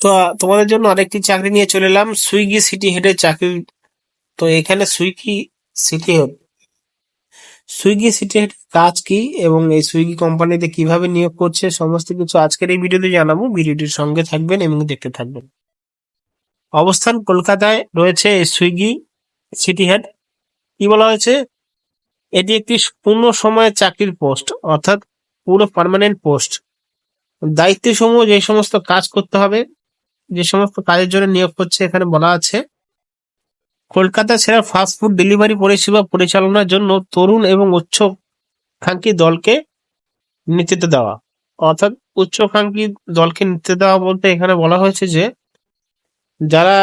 তো তোমাদের জন্য আরেকটি চাকরি নিয়ে চলে এলাম, সুইগি সিটি হেডের চাকরি। তো এখানে Swiggy city head, Swiggy city head কাজ কি এবং এই সুইগি কোম্পানিতে কীভাবে নিয়োগ করছে, সমস্ত কিছু আজকের এই ভিডিওতে জানাব। ভিডিওটির সঙ্গে থাকবেন এবং দেখতে থাকবেন। অবস্থান কলকাতায় রয়েছে এই সুইগি সিটি হেড। কি বলা হয়েছে? এটি একটি পূর্ণ সময়ের চাকরির পোস্ট, অর্থাৎ পুরো পার্মানেন্ট পোস্ট। দায়িত্ব সমূহ যে সমস্ত কাজ করতে হবে যে সমস্ত কাজের জন্য নিয়োগ করছে এখানে বলা আছে, কলকাতা সেরা ফাস্টফুড ডেলিভারি পরিষেবা পরিচালনার জন্য তরুণ এবং উচ্চ উচ্চকাঙ্ক্ষী দলকে নেতৃত্ব দেওয়া। অর্থাৎ উচ্চকাঙ্ক্ষী দলকে নেতৃত্ব দেওয়া বলতে এখানে বলা হয়েছে যে, যারা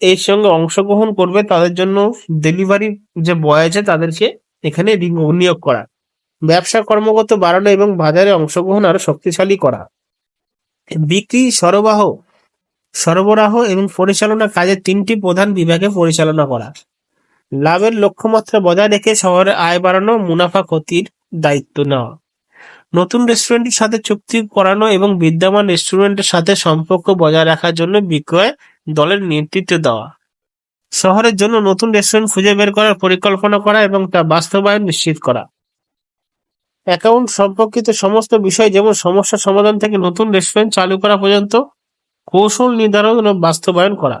এর সঙ্গে অংশগ্রহণ করবে তাদের জন্য ডেলিভারি যে বয় আছে তাদেরকে এখানে নিয়োগ করা। ব্যবসা কর্মগত বাড়ানো এবং বাজারে অংশগ্রহণ আরও শক্তিশালী করা। বিক্রি সরবরাহ সরবরাহ এবং পরিচালনা কাজের তিনটি প্রধান বিভাগে পরিচালনা করা। লাভের লক্ষ্যমাত্রা বজায় রেখে শহরে আয় বাড়ানো, মুনাফা ক্ষতির দায়িত্ব নেওয়া। নতুন রেস্টুরেন্টের সাথে চুক্তি করানো এবং বিদ্যমান রেস্টুরেন্টের সাথে সম্পর্ক বজায় রাখার জন্য বিক্রয় দলের নেতৃত্ব দেওয়া। শহরের জন্য নতুন রেস্টুরেন্ট খুঁজে বের করার পরিকল্পনা করা এবং তা বাস্তবায়ন নিশ্চিত করা। অ্যাকাউন্ট সম্পর্কিত সমস্ত বিষয় যেমন সমস্যা সমাধান থেকে নতুন রেস্টুরেন্ট চালু করা পর্যন্ত কৌশল নির্ধারণ ও বাস্তবায়ন করা।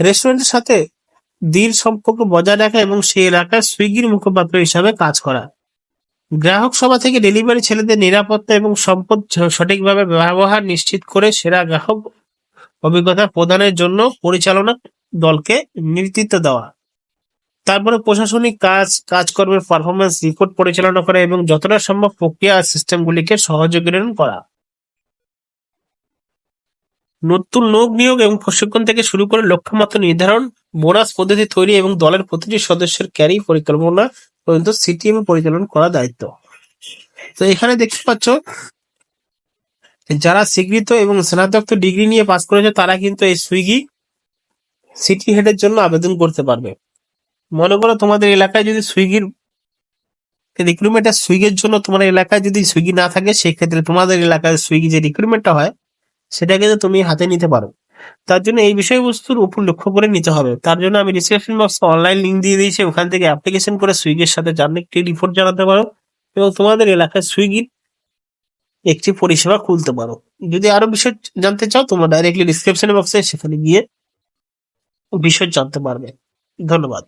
রেস্টুরেন্টের সাথে দৃঢ় সম্পর্ক বজায় রাখা এবং সেই এলাকায় সুইগির মুখপাত্র হিসাবে কাজ করা। গ্রাহক সভা থেকে ডেলিভারি ছেলেদের নিরাপত্তা এবং সম্পদ সঠিকভাবে ব্যবহার নিশ্চিত করে সেরা গ্রাহক অভিজ্ঞতা প্রদানের জন্য পরিচালনা দলকে নেতৃত্ব দেওয়া। তারপরে প্রশাসনিক কাজ, কাজকর্মের পারফরমেন্স রিপোর্ট পরিচালনা করা এবং যতটা সম্ভব প্রক্রিয়া সিস্টেমগুলিকে সহযোগীকরণ করা। নতুন লোক নিয়োগ এবং প্রশিক্ষণ থেকে শুরু করে লক্ষ্যমাত্রা নির্ধারণ, বোনাস পদ্ধতি তৈরি এবং দলের প্রতিটি সদস্যের ক্যারি পরিকল্পনা পর্যন্ত সিটিএম পরিচালনা করা দায়িত্ব। তো এখানে দেখতে পাচ্ছ, যারা স্বীকৃত এবং স্নাতক ডিগ্রি নিয়ে পাস করেছে, তারা কিন্তু এই সুইগি সিটি হেডের জন্য আবেদন করতে পারবে। মনে করো তোমাদের এলাকায় যদি সুইগির রিক্রুটমেন্টের সুইগির জন্য তোমার এলাকায় যদি সুইগি না থাকে, সেক্ষেত্রে তোমাদের এলাকায় সুইগি যে রিক্রুটমেন্টটা হয় সেটা কিন্তু তুমি হাতে নিতে পারো। তার জন্য এই বিষয়বস্তুর উপর লক্ষ্য করে নিতে হবে। তার জন্য আমি ডিসক্রিপশন বক্সে অনলাইন লিঙ্ক দিয়ে দিয়েছি। ওখান থেকে অ্যাপ্লিকেশন করে সুইগির সাথে জানলে একটি রিপোর্ট জানাতে পারো এবং তোমাদের এলাকায় সুইগির একটি পরিষেবা খুলতে পারো। যদি আরও বিষয় জানতে চাও, তোমরা ডাইরেক্টলি ডিসক্রিপশন বক্সে সেখানে গিয়ে বিষয় জানতে পারবে। ধন্যবাদ।